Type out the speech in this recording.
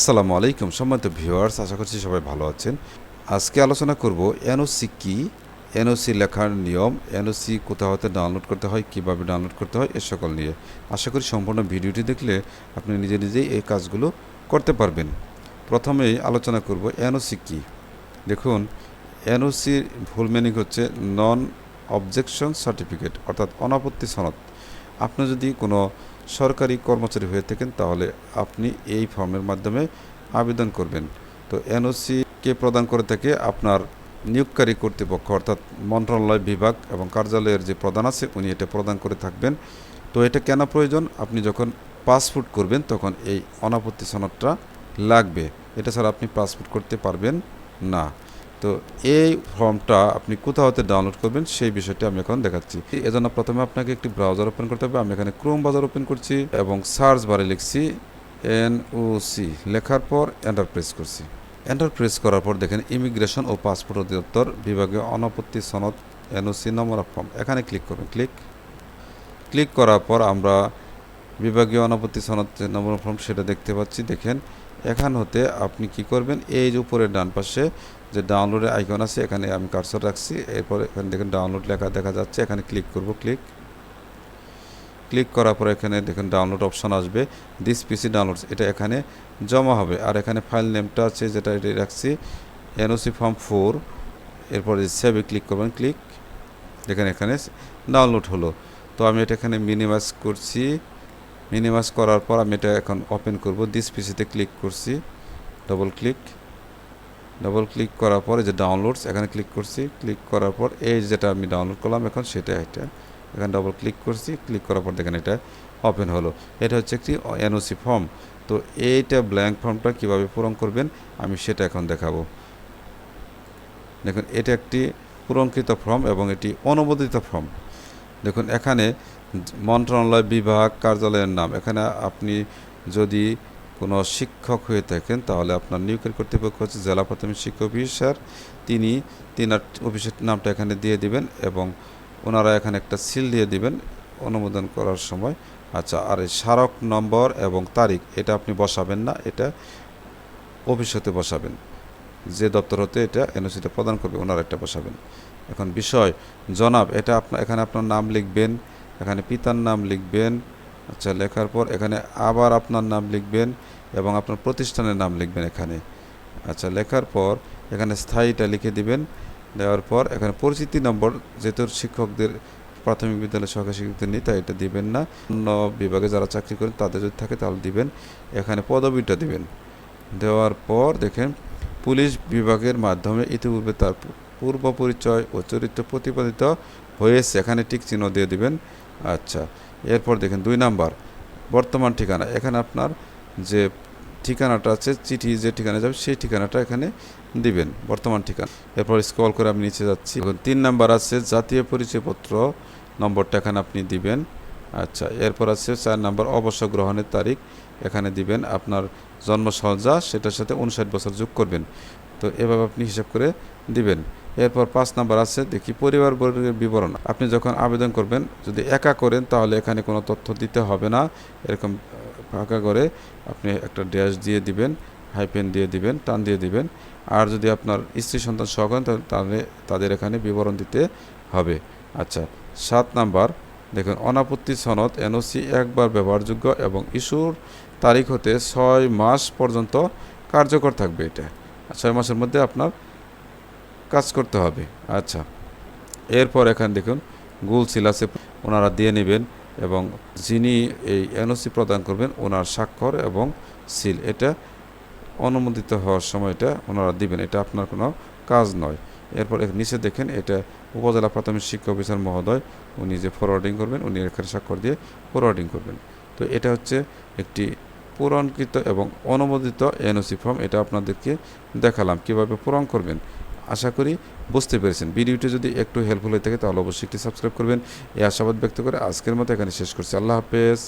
আসসালামু আলাইকুম সম্মানিত ভিউয়ার্স, আশা করছি সবাই ভালো আছেন। আজকে আলোচনা করব এনওসি কি, এনওসি লেখার নিয়ম, এনওসি কোথাও হতে ডাউনলোড করতে হয়, কীভাবে ডাউনলোড করতে হয়, এ সকল নিয়ে। আশা করি সম্পূর্ণ ভিডিওটি দেখলে আপনি নিজে নিজেই এই কাজগুলো করতে পারবেন। প্রথমেই আলোচনা করব এনওসি কি। দেখুন এনওসির ভুল মিনিং হচ্ছে নন অবজেকশন সার্টিফিকেট অর্থাৎ অনাপত্তি সনদ। আপনি যদি কোনো সরকারি কর্মচারী হয়ে থাকেন, তাহলে আপনি এই ফর্মের মাধ্যমে আবেদন করবেন। তো এনওসি কে প্রদান করে থাকে আপনার নিয়োগকারী কর্তৃপক্ষ, অর্থাৎ মন্ত্রণালয় বিভাগ এবং কার্যালয়ের যে প্রধান আছে, উনি এটা প্রদান করে থাকবেন। তো এটা কেন প্রয়োজন? আপনি যখন পাসপোর্ট করবেন, তখন এই অনাপত্তি সনদটা লাগবে। এটা ছাড়া আপনি পাসপোর্ট করতে পারবেন না। তো এই ফর্মটা আপনি কোথাও হতে ডাউনলোড করবেন, সেই বিষয়টি আমি এখন দেখাচ্ছি। এজন্য প্রথমে আপনাকে একটি ব্রাউজার ওপেন করতে হবে। আমি এখানে ক্রোম ব্রাউজার ওপেন করছি এবং সার্চ বারে লিখছি সি লেখার পর এন্টার প্রেস করছি। এন্টার প্রেস করার পর দেখেন ইমিগ্রেশন ও পাসপোর্ট অধিদপ্তর বিভাগীয় অনাপত্তি সনদ এনওসি নম্বর অফ ফর্ম এখানে ক্লিক করবেন ক্লিক ক্লিক করার পর আমরা বিভাগীয় অনাপত্তি সনদ নম্বর ফর্ম সেটা দেখতে পাচ্ছি। দেখেন এখান হতে আপনি কি করবেন? এই যে উপরের ডান পাশে যে ডাউনলোডের আইকন আছে, এখানে আমি কার্সর রাখছি। এরপর এখানে দেখেন ডাউনলোড লেখা দেখা যাচ্ছে, এখানে ক্লিক করব ক্লিক ক্লিক করার পর এখানে দেখেন ডাউনলোড অপশন আসবে। দিস পিসি ডাউনলোডস এটা এখানে জমা হবে। আর এখানে ফাইল নেমটা আছে, যেটা এটা রাখছি এনওসি ফর্ম ফোর এরপরে সেভে ক্লিক করবেন ক্লিক দেখেন এখানে ডাউনলোড হলো। তো আমি এটা এখানে মিনিমাইজ করছি। মিনিমাইজ করার পর আমি এটা এখন ওপেন করব। দিস পিসিতে ক্লিক করছি। ডবল ক্লিক ডবল ক্লিক করার পর যে ডাউনলোডস এখানে ক্লিক করছি। ক্লিক করার পর এই যেটা আমি ডাউনলোড করলাম এখন সেটা এটা। এখানে ডবল ক্লিক করছি। ক্লিক করার পর দেখেন এটা ওপেন হলো। এটা হচ্ছে একটি এনওসি ফর্ম তো এইটা ব্ল্যাঙ্ক ফর্মটা কীভাবে পূরণ করবেন আমি সেটা এখন দেখাবো। দেখুন, এটা একটি পূরণকৃত ফর্ম এবং এটি অনুমোদিত ফর্ম দেখুন, এখানে মন্ত্রণালয় বিভাগ কার্যালয়ের নাম। এখানে আপনি যদি কোনো শিক্ষক হয়ে থাকেন, তাহলে আপনার নিয়োগের কর্তৃপক্ষ হচ্ছে জেলা প্রাথমিক শিক্ষা অফিসার। তিনি তিনার অফিসের নামটা এখানে দিয়ে দিবেন এবং ওনারা এখানে একটা সিল দিয়ে দিবেন অনুমোদন করার সময়। আচ্ছা আর এই স্মারক নম্বর এবং তারিখ, এটা আপনি বসাবেন না, এটা অফিস হতে বসাবেন। যে দপ্তর হতে এটা এনওসিটা প্রদান করবে, ওনারা একটা বসাবেন। এখন বিষয়, জনাব, এটা আপনার এখানে আপনার নাম লিখবেন। এখানে পিতার নাম লিখবেন আচ্ছা লেখার পর এখানে আবার আপনার নাম লিখবেন এবং আপনার প্রতিষ্ঠানের নাম লিখবেন এখানে। আচ্ছা লেখার পর এখানে স্থায়ীটা লিখে দিবেন। দেওয়ার পর এখানে পরিচিতি নম্বর, যেহেতু শিক্ষকদের প্রাথমিক বিদ্যালয় সহকারী শিক্ষকদের নেই, তাই এটা দিবেন না। অন্য বিভাগে যারা চাকরি করেন তাদের যদি থাকে তাহলে দিবেন। এখানে পদবিটা দিবেন। দেওয়ার পর দেখেন, পুলিশ বিভাগের মাধ্যমে ইতিপূর্বে তার পূর্ব পরিচয় ও চরিত্র প্রতিপাদিত হয়েছে। এখানে টিক চিহ্ন দিয়ে দিবেন। আচ্ছা এরপর দেখেন দুই নাম্বার, বর্তমান ঠিকানা, এখানে আপনার যে ঠিকানাটা আছে, চিঠি যে ঠিকানা যাবে, সেই ঠিকানাটা এখানে দিবেন, বর্তমান ঠিকানা। এরপর স্ক্রল করে আমি নিচে যাচ্ছি। এখন তিন নাম্বার আছে, জাতীয় পরিচয়পত্র নম্বরটা এখানে আপনি দিবেন। আচ্ছা এরপর আছে চার নাম্বার, অবসর গ্রহণের তারিখ এখানে দিবেন। আপনার জন্ম সহজা সেটার সাথে উনষাট বছর যোগ করবেন। তো এভাবে আপনি হিসাব করে দিবেন। এরপর পাঁচ নাম্বার আছে, দেখি পরিবার বর্গের বিবরণ। আপনি যখন আবেদন করবেন, যদি একা করেন, তাহলে এখানে কোনো তথ্য দিতে হবে না। এরকম ফাঁকা করে আপনি একটা ড্যাশ দিয়ে দিবেন, হাইপেন দিয়ে দিবেন, টান দিয়ে দিবেন। আর যদি আপনার স্ত্রী সন্তান সহ করেন তাহলে তাদের এখানে বিবরণ দিতে হবে। আচ্ছা সাত নাম্বার, দেখুন, অনাপত্তি সনদ, এনওসি একবার ব্যবহারযোগ্য এবং ইস্যুর তারিখ হতে ছয় মাস পর্যন্ত কার্যকর থাকবে এটা। ছয় মাসের মধ্যে আপনার কাজ করতে হবে। আচ্ছা। এরপর এখানে দেখুন, গুল সিল আছে ওনারা দিয়ে নেবেন এবং যিনি এই এনওসি প্রদান করবেন, ওনার স্বাক্ষর এবং সিল, এটা অনুমোদিত হওয়ার সময় এটা ওনারা দিবেন, এটা আপনার কোনো কাজ নয়। এরপর এর নিচে দেখেন, এটা উপজেলা প্রাথমিক শিক্ষা অফিসার মহোদয়, উনি যে ফরওয়ার্ডিং করবেন, উনি এখানে স্বাক্ষর দিয়ে ফরওয়ার্ডিং করবেন। তো এটা হচ্ছে একটি পূরণকৃত এবং অনুমোদিত এনওসি ফর্ম এটা আপনাদেরকে দেখালাম। কীভাবে পূরণ করবেন? আশা করি বুঝতে পেরেছেন। ভিডিওটি যদি একটু হেল্পফুল হয়ে থাকে তাহলে অবশ্যই একটি সাবস্ক্রাইব করবেন। এই আশাবাদ ব্যক্ত করে আজকের মতো এখানে শেষ করছি। আল্লাহ হাফেজ।